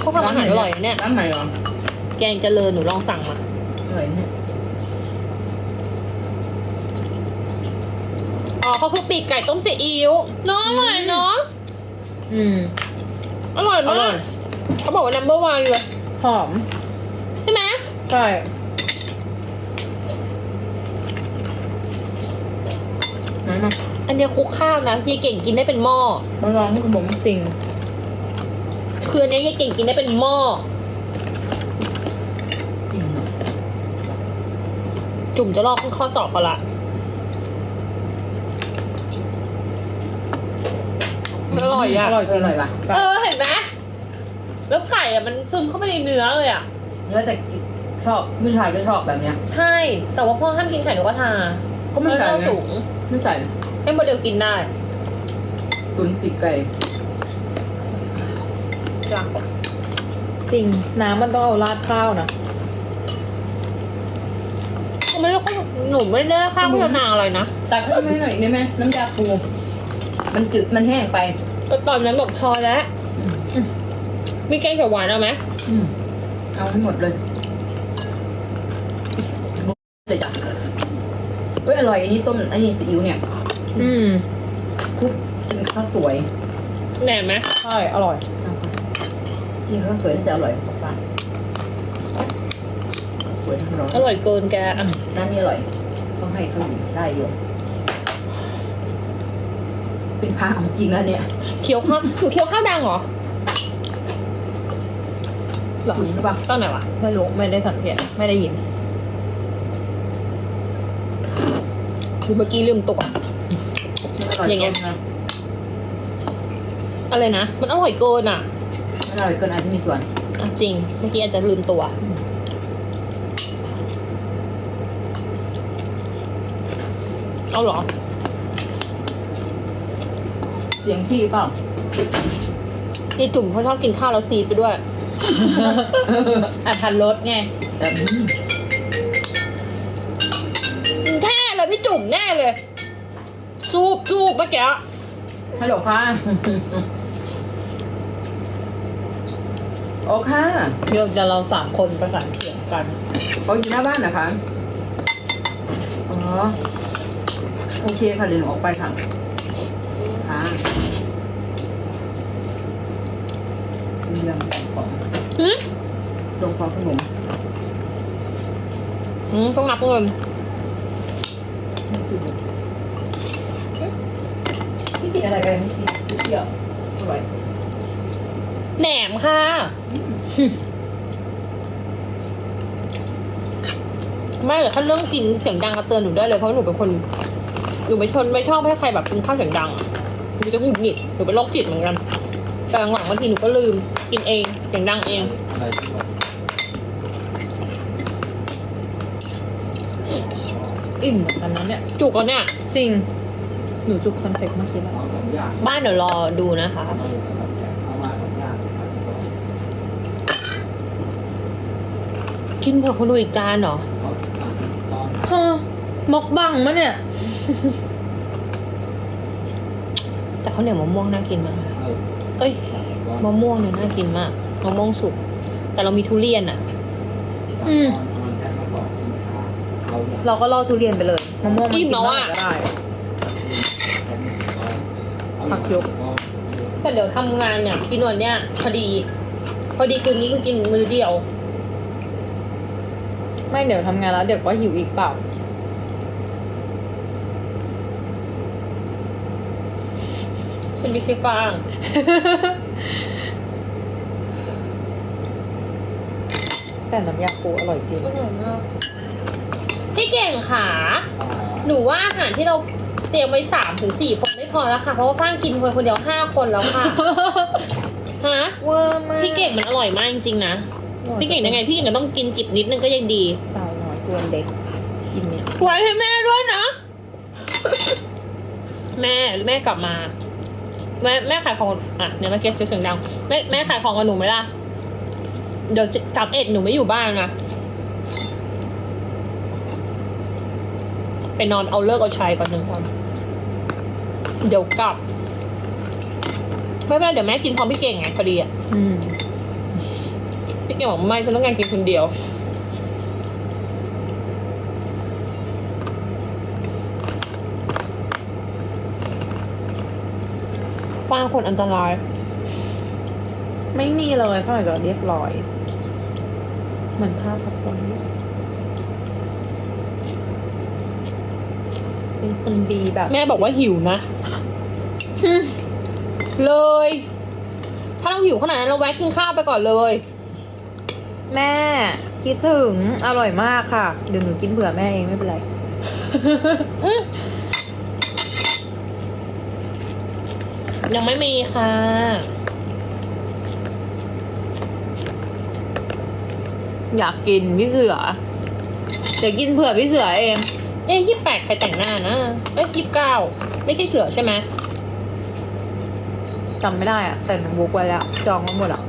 เขาทำอาหารอร่อยนะเนี่ย ร้านไหนเหรอแกงเจริญหนูลองสั่งมา อร่อยเนี่ยอ๋อเขาคือปีกไก่ต้มซีอิ๊วเน้องอร่อยเนาะ อืม อร่อยอมาร่อก ย เขาบอกว่า number one เลย หอม ใช่ไหม ใช่ ไหนมาอันเนี้ยคลุกข้าวนะยายเก่งกินได้เป็นหม้อมาลองให้คุณผมจริง คืออันเนี้ยยายเก่งกินได้เป็นหม้ออิ่มเนอะจุ่มจะลอกขึ้นข้อสอบปะละมันอร่อยอะ อร่อยจริงอร่อยปะเออเห็นไหมแล้วไก่อะมันซึมเข้าไปในเนื้อเลยอะ แล้วแต่ชอบผู้ชายก็ชอบแบบเนี้ย ใช่ แต่ว่าพ่อห้ามกินไข่นกกระทาก็ไม่ใส่แล้วไง สูง ไม่ใส่ให้โมเดลกินได้ ตุ๋นปีกไก่ รักจริง น้ำมันต้องเอาราดข้าวนะทำไมเราหนูไม่ได้ข้าวโฆษณาอะไรนะตักให้แม่หน่อยได้ไหมน้ำยาปู มันจืดมันแห้งไปก็ตอนนั้นบอกพอแล้ว มีแกงเขียวหวานเอาไหมอืมเอาให้หมดเลยเลยจ้ะเฮ้ยอร่อยอันนี้ต้มอันนี้ซีอิ๊วเนี่ย อืมคลุกกินข้าวสวยแหนมไหมใช่อร่อยเอาค่ะ กินข้าวสวยน่าจะอร่อยกว่าป้าข้าวสวยทั้งร้อนอร่อยเกินแกอะร้านนี้อร่อยต้องให้เขาอยู่ได้อยู่เป็นพระของจริงแล้วเนี่ยเคี้ยวข้าวหนูเคี้ยวข้าวดังเหรอหรอคุณหรือเปล่าตอนไหนวะไม่รู้ไม่ได้สังเกตไม่ได้ยินคือเมื่อกี้ลืมตัวมันอร่อยอย่างเงี้ยเกินนะอะไรนะ มันอร่อยเกินอะมัน อร่อยเกินอาจจะมีส่วน อะจริง เมื่อกี้อาจจะลืมตัว เอาเหรอ เสียงพี่เปล่า นี่จุ่มเขาชอบกินข้าวแล้วซีดไปด้วยอัพันรสไงแต่อืมแน่เลยพี่จุ่มแน่เลยซูบซูบเมื่อกี้ฮัลโหลค่ะ โอค่ะเดี๋ยวจะเราสามคนประสานเสียงกันเขาอยู่หน้าบ้านนะคะ อ๋อ โอเคค่ะเดี๋ยวหนูออกไปค่ะค่ะมีเรื่องของหืมส่งของขนมหืมต้องนับเงินพี่กินอะไรกันพี่เที่ยวอร่อย แหนมค่ะ ไม่แต่ถ้าเรื่องกินเสียงดังก็เตือนหนูได้เลยเพราะหนูเป็นคนหนูไม่ชนไม่ชอบให้ใครแบบกินข้าวเสียงดังอะหนูจะหงุดหงิดหนูเป็นโรคจิตเหมือนกัน แต่หลังๆบางทีหนูก็ลืมกินเองเสียงดังเอง อิ่มเหมือนกันนะเนี่ย จุกแล้วเนี่ย จริง หนูจุกคอนเฟกต์เมื่อกี้แล้ว บ้านเดี๋ยวรอดูนะคะ กินเผื่อคนดูอีกจานเหรอฮะมกบังมะเนี่ย แต่ข้าวเหนียวมะม่วงน่ากินมากนะเอ้ยมะม่วงเนี่ยน่ากินมากมะม่วงสุก แต่เรามีทุเรียนอะอืม เราก็ล่อทุเรียนไปเลยมะม่วงมันกินเมื่อไหร่ก็ได้ ผักยก แต่เดี๋ยวทำงานเนี่ยกินวันเนี้ยพอดี พอดีคืนนี้คือกินมือเดียว ไม่เดี๋ยวทำงานแล้วเดี๋ยวก็หิวอีกเปล่า ฉันไม่ใช่ฟางแต่น้ำยาปูอร่อยจริง อร่อยมากพี่เก่งขาหนูว่าอาหารที่เราเตรียมไว้สามถึงสี่คนไม่พอแล้วค่ะ เพราะว่าฟางกินคนคนเดียวห้าคนแล้วค่ะ ฮะ เวอร์มากพี่เก่งมันอร่อยมากจริงๆนะ พี่เก่งยังไงพี่เก่งก็ต้องกินจิบนิดนึงก็ยังดีสาวน้อยตัวเล็กกินเนี่ยไว้ให้แม่ด้วยนะ แม่แม่กลับมา แม่แม่ขายของอะเดี๋ยวมาเก็ตเสียงดังแม่แม่ขายของกับหนูไหมล่ะเดี๋ยวสามเอ็ดหนูไม่อยู่บ้านนะไปนอนเอาเลิกเอาชัยก่อนหนึ่งวันเดี๋ยวกลับไม่เป็นไรเดี๋ยวแม่กินพร้อมพี่เก่งไงพอดีอะอืม พี่เก่งบอกไม่ฉันต้องการกินคนเดียวฟางคนอันตราย ไม่มีเลยสมัยก่อนเรียบร้อย เหมือนภาพพับคนเป็นคนดีแบบ แม่บอกว่าหิวนะ เลย ถ้าเราหิวขนาดนั้นเราแวะกินข้าวไปก่อนเลย แม่ คิดถึงอร่อยมากค่ะเดี๋ยวหนูกินเผื่อแม่เองไม่เป็นไรอื้อยังไม่มีค่ะ อยากกินพี่เสือจะกินเผื่อพี่เสือเอง เอ๊ยี่แปดใครแต่งหน้านะ เอ้ยยี่เก้าไม่ใช่เสือใช่ไหมจำไม่ได้อะแต่หนูบุ๊กไว้แล้ว จองไว้หมดอะ